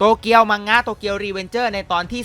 โตเกียวมังงะโตเกียวรีเวนเจอร์ในตอนที่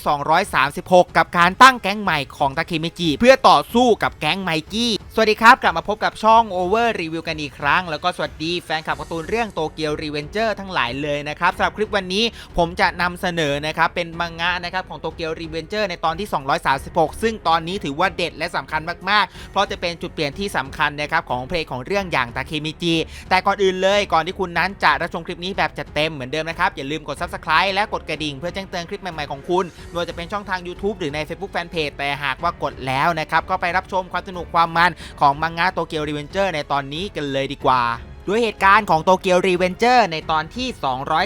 236 กับการตั้งแก๊งใหม่ของตาเคมิจิ เพื่อต่อสู้กับแก๊งไมกี้ สวัสดีครับ กลับมาพบกับช่อง Over Review กันอีกครั้ง แล้วก็สวัสดีแฟนคลับการ์ตูนเรื่องโตเกียวรีเวนเจอร์ทั้งหลายเลยนะครับสำหรับคลิปวันนี้ผมจะนำเสนอนะครับเป็นมังงะนะครับของโตเกียวรีเวนเจอร์ในตอนที่ 236 ซึ่งตอนนี้ถือว่าเด็ดและสำคัญมากๆ เพราะจะเป็นจุดเปลี่ยนที่สำคัญนะครับของเพลงของเรื่องอย่างตาเคมิจิแต่ก่อนอื่นเลย ก่อนที่คุณนั้นจะรับชมคลิปนี้แบบจัดเต็มเหมือนเดิมนะครับอย่าลืมกด subscribe และกดกระดิ่งเพื่อแจ้งเตือนคลิปใหม่ๆของคุณไม่ว่าจะเป็นช่องทาง YouTube หรือใน Facebook Fanpage แต่หากว่ากดแล้วนะครับก็ไปรับชมความสนุกความมันของมังงะโตเกียวรีเวนเจอร์ในตอนนี้กันเลยดีกว่า ด้วยเหตุการณ์ของโตเกียวรีเวนเจอร์ในตอนที่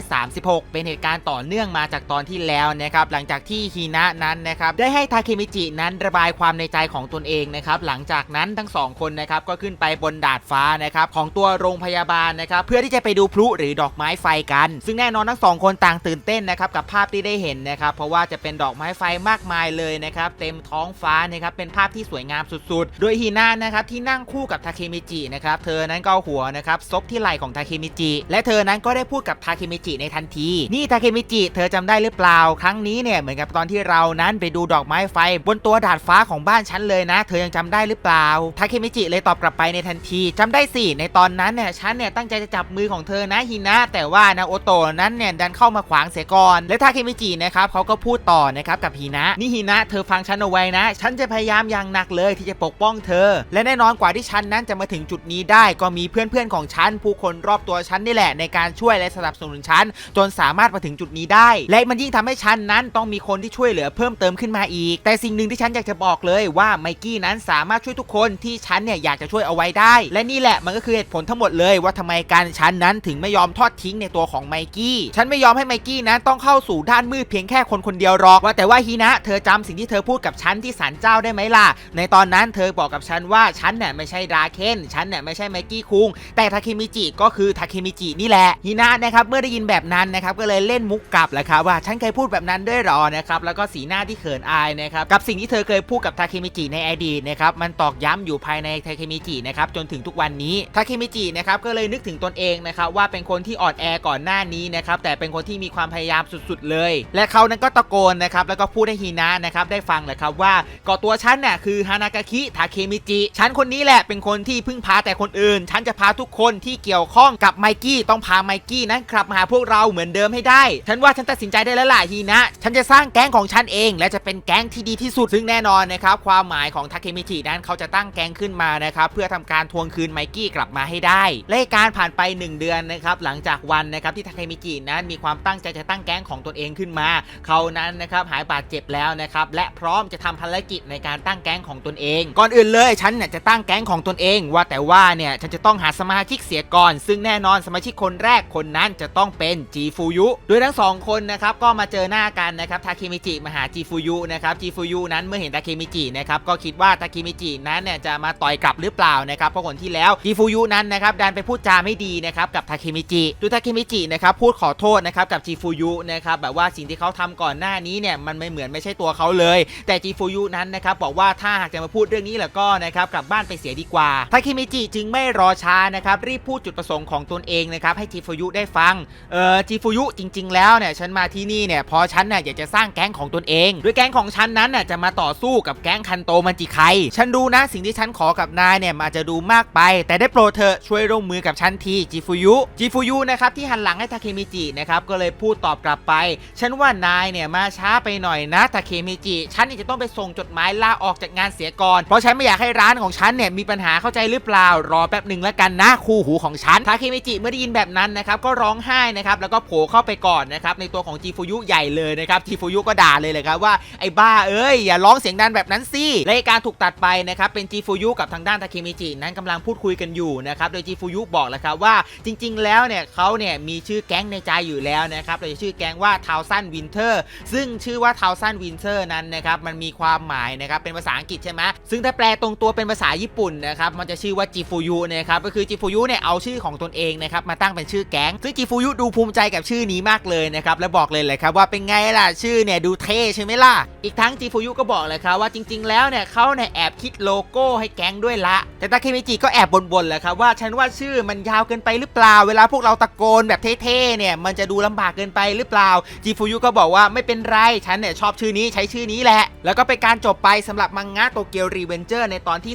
236 เป็นเหตุการณ์ต่อเนื่องมาจากตอนที่แล้วนะครับหลังจากที่ฮีนะนั้นนะครับได้ให้ทาเคมิจินั้นระบายความในใจของตนเองนะครับหลังจากนั้นทั้งสองคนนะครับก็ขึ้นไปบนดาดฟ้านะครับของตัวโรงพยาบาลนะครับเพื่อที่จะไปดูพลุหรือดอกไม้ไฟกัน ซึ่งแน่นอนทั้งสองคนต่างตื่นเต้นนะครับกับภาพที่ได้เห็นนะครับเพราะว่าจะเป็นดอกไม้ไฟมากมายเลยนะครับเต็มท้องฟ้านะครับเป็นภาพที่สวยงามสุดๆ โดยฮีน่านะครับที่นั่งคู่กับทาเคมิจินะครับเธอนั้นก็หัวนะครับซบที่ไหล่ของทาเคมิจิ และเธอนั้นก็ได้พูดกับทาเคมิจิในทันที นี่ทาเคมิจิ เธอจำได้หรือเปล่า ครั้งนี้เนี่ยเหมือนกับตอนที่เรานั้นไปดูดอกไม้ไฟ บนตัวดาดฟ้าของบ้านฉันเลยนะ เธอยังจำได้หรือเปล่า ทาเคมิจิเลยตอบกลับไปในทันทีจำได้สิ ในตอนนั้นเนี่ยฉันเนี่ยตั้งใจจะจับมือของเธอนะฮินะ แต่ว่านาโอโตะนั้นเนี่ยดันเข้ามาขวางเสียก่อน และทาเคมิจินะครับเขาก็พูดต่อนะครับกับฮินะ นี่ฮินะ เธอฟังฉันเอาไว้นะ ฉันจะพยายามอย่างหนักเลยที่จะปกป้องเธอ และแน่นอนกว่าที่ฉันนั้นจะมาถึงจุดนี้ได้ก็มีเพื่อนๆของฉัน ผู้คนรอบตัวฉันนี่แหละในการช่วยและสนับสนุนฉัน จนสามารถมาถึงจุดนี้ได้ และมันยิ่งทำให้ฉันนั้นต้องมีคนที่ช่วยเหลือเพิ่มเติมขึ้นมาอีก แต่สิ่งหนึ่งที่ฉันอยากจะบอกเลยว่าไมกี้นั้นสามารถช่วยทุกคนที่ฉันเนี่ยอยากจะช่วยเอาไว้ได้ และนี่แหละมันก็คือเหตุผลทั้งหมดเลยว่าทำไมการฉันนั้นถึงไม่ยอมทอดทิ้งในตัวของไมกี้ฉันไม่ยอมให้ไมกี้นั้นต้องเข้าสู่ด้านมืดเพียงแค่คนคนเดียวหรอกว่าแต่ว่าฮีนะเธอจำสิ่งที่เธอพูดกับฉันที่ศาลเจ้าได้ไหมล่ะ ในตอนนั้นเธอบอกกับฉันว่าฉันเนี่ยไม่ใช่ราเคนฉันเนี่ยไม่ใช่ไมกี้คุงแต่ทาเคมิจิก็คือทาเคมิจินี่แหละฮีนะนะครับเมื่อได้ยินแบบนั้นนะครับก็เลยเล่นมุกกลับแหละครับว่าฉันเคยพูดแบบนั้นด้วยหรอนะครับแล้วก็สีหน้าที่เขินอายนะครับกับสิ่งที่เธอเคยพูดกับทาเคมิจิในอดีตนะครับมันตอกย้ำอยู่ภายในทาเคมิจินะครับจนถึงทุกวันนี้ทาเคมิจินะครับก็เลยนึกถึงตนเองนะครับว่าเป็นคนที่อ่อนแอก่อนหน้านี้นะครับแต่เป็นคนที่มีความพยายามสุดๆเลย และเขานั้นก็ตะโกนนะครับแล้วก็พูดให้ฮีนะนะครับได้ฟังแหละครับว่าก่อตัวฉันน่ะคือฮานากาคิทาเคมิจิฉันคนนี้แหละเป็นคนที่พึ่งพาแต่คนอื่น ฉันจะพาทุกคนที่เกี่ยวข้องกับไมกี้ต้องพาไมกี้นั้นกลับมาหาพวกเราเหมือนเดิมให้ได้ ฉันว่าฉันตัดสินใจได้แล้วล่ะฮีนะ ฉันจะสร้างแก๊งของฉันเอง และจะเป็นแก๊งที่ดีที่สุดซึ่งแน่นอนนะครับความหมายของทาเคมิจินั้นเขาจะตั้งแก๊งขึ้นมานะครับเพื่อทำการทวงคืนไมกี้กลับมาให้ได้และการผ่านไป 1 เดือนนะครับหลังจากวันนะครับที่ทาเคมิจินั้นมีความตั้งใจจะตั้งแก๊งของตนเองขึ้นมา เขานั้นนะครับหายบาดเจ็บแล้วนะครับและพร้อมจะทำภารกิจในการตั้งแก๊งของตนเอง ก่อนอื่นเลยฉันเนี่ยจะตั้งแก๊งของตนเองว่าแต่ว่าเนี่ยฉันจะต้องหาสมาชิกเสียก่อน ซึ่งแน่นอนสมาชิกคนแรกคนนั้นจะต้องเป็นจีฟูยุโดยทั้งสองคนนะครับก็มาเจอหน้ากันนะครับทาเคมิจิมาหาจีฟูยุนะครับจีฟูยุนั้นเมื่อเห็นทาเคมิจินะครับก็คิดว่าทาเคมิจินั้นเนี่ยจะมาต่อยกลับหรือเปล่านะครับเพราะคนที่แล้วจีฟูยุนั้นนะครับดันไปพูดจาไม่ดีนะครับกับทาเคมิจิโดยทาเคมิจินะครับพูดขอโทษนะครับกับจีฟูยุนะครับแบบว่าสิ่งที่เขาทำก่อนหน้านี้เนี่ยมันไม่เหมือนไม่ใช่ตัวเขาเลย แต่จีฟูยุนั้นนะครับบอกว่าถ้าหากจะมาพูดเรื่องนี้แล้วก็นะครับกลับบ้านไปเสียดีกว่าทาเคมิจิจึงไม่รอช้านะครับรีบพูดจุดประสงค์ของตนเองนะครับให้จีฟูยุได้ฟัง เออจีฟูยุจริง ๆ แล้วเนี่ยฉันมาที่นี่เนี่ยเพราะฉันเนี่ยอยากจะสร้างแก๊งของตนเองโดยแก๊งของฉันนั้นน่ะจะมาต่อสู้กับแก๊งคันโตมันจิไคฉันดูนะสิ่งที่ฉันขอกับนายเนี่ยมันอาจจะดูมากไป แต่ได้โปรดเถอช่วยร่วมมือกับฉันทีจีฟูยุจีฟูยุนะครับที่หันหลังให้ทาเคมิจินะครับก็เลยพูดตอบกลับไป ฉันว่านายเนี่ยมาช้าไปหน่อยนะทาเคมิจิฉันจะต้องไปส่งจดหมายลาออกจากงานเสียก่อนเพราะฉันไม่อยากให้ร้านของฉันเนี่ยมีปัญหาเข้าใจหรือเปล่ารอแป๊บหนึ่งแล้วกันนะคูหูของฉันทาเคมิจิเมื่อได้ยินแบบนั้นนะครับก็ร้องไห้นะครับแล้วก็โผล่เข้าไปก่อนนะครับในตัวของจีฟูยุใหญ่เลยนะครับจีฟูยุก็ด่าเลยเลยครับว่าไอ้บ้าเอ้ยอย่าร้องเสียงดังแบบนั้นสิและการถูกตัดไปนะครับเป็นจีฟูยุกับทางด้านทาเคมิจินั้นกำลังพูดคุยกันอยู่นะครับโดยจีฟูยุบอกแล้วครับว่าจริง ๆ แล้วเนี่ยเขาเนี่ยมีชื่อแก๊งในใจอยู่แล้วนะครับโดยชื่อแก๊งว่าทาวซันวินเทอร์ซึ่งชื่อว่าทาวซันวินเทอร์นั้นนะครับมันมีความหมายนะครับเป็นภาษาอังกฤษใช่ไหมซึ่งถ้าแปลตรงตัวเป็นภาษาญี่ปุ่นนะครับมันจะชื่อว่าจีฟูยุนะครับก็คือจีฟูยุเนเนี่ยเอาชื่อของตนเองนะครับมาตั้งเป็นชื่อแก๊งซึ่งจีฟูยุดูภูมิใจกับชื่อนี้มากเลยนะครับและบอกเลยเลยครับว่าเป็นไงล่ะชื่อเนี่ยดูเท่ใช่ไหมล่ะอีกทั้งจีฟูยุก็บอกเลยครับว่าจริง ๆ แล้วเนี่ยเขาเนี่ยแอบคิดโลโก้ให้แก๊งด้วยละ แต่ตาเคมิจิก็แอบบ่นๆแหละครับว่าฉันว่าชื่อมันยาวเกินไปหรือเปล่า เวลาพวกเราตะโกนแบบเท่ๆเนี่ยมันจะดูลำบากเกินไปหรือเปล่าจีฟูยุก็บอกว่าไม่เป็นไรฉันเนี่ยชอบชื่อนี้ใช้ชื่อนี้แหละ แล้วก็เป็นการจบไปสำหรับมังงะโตเกียวรีเวนเจอร์ในตอนที่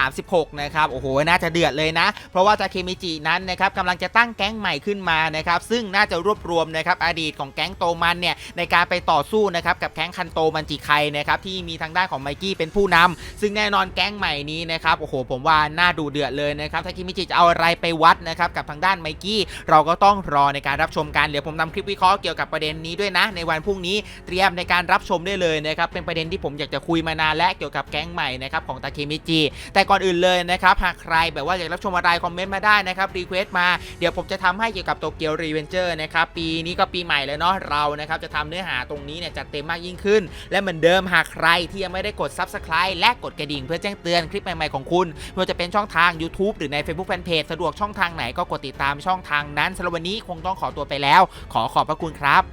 236 นะครับโอ้โหน่าจะเดือดเลยนะ เพราะว่าทาเคมิจินั้นนะครับกำลังจะตั้งแก๊งใหม่ขึ้นมานะครับซึ่งน่าจะรวบรวมนะครับอดีตของแก๊งโตมันเนี่ยในการไปต่อสู้นะครับกับแก๊งคันโตมันจิไคนะครับที่มีทางด้านของไมกี้เป็นผู้นำซึ่งแน่นอนแก๊งใหม่นี้นะครับโอ้โหผมว่าน่าดูเดือดเลยนะครับทาเคมิจิจะเอาอะไรไปวัดนะครับกับทางด้านไมกี้เราก็ต้องรอในการรับชมกันเดี๋ยวผมนำคลิปวิเคราะห์เกี่ยวกับประเด็นนี้ด้วยนะ ในวันพรุ่งนี้เตรียมในการรับชมได้เลยนะครับเป็นประเด็นที่ผมอยากจะคุยมานานและเกี่ยวกับแก๊งใหม่นะครับของตาเคมิจิแต่ก่อนอื่นเลยนะครับหากใครแบบว่าอยากรับชมอะไรคอมเมนต์มาได้นะครับรีเควสต์มาเดี๋ยวผมจะทำให้เกี่ยวกับโตเกียวรีเวนเจอร์นะครับปีนี้ก็ปีใหม่แล้วเนาะเรานะครับจะทำเนื้อหาตรงนี้เนี่ยจัดเต็มมากยิ่งขึ้น และเหมือนเดิมหากใครที่ยังไม่ได้กด Subscribe และกดกระดิ่งเพื่อแจ้งเตือนคลิปใหม่ๆของคุณไม่ว่าจะเป็นช่องทาง YouTube หรือใน Facebook Fanpage สะดวกช่องทางไหนก็กดติดตามช่องทางนั้นสำหรับวันนี้คงต้องขอตัวไปแล้ว ขอขอบพระคุณครับ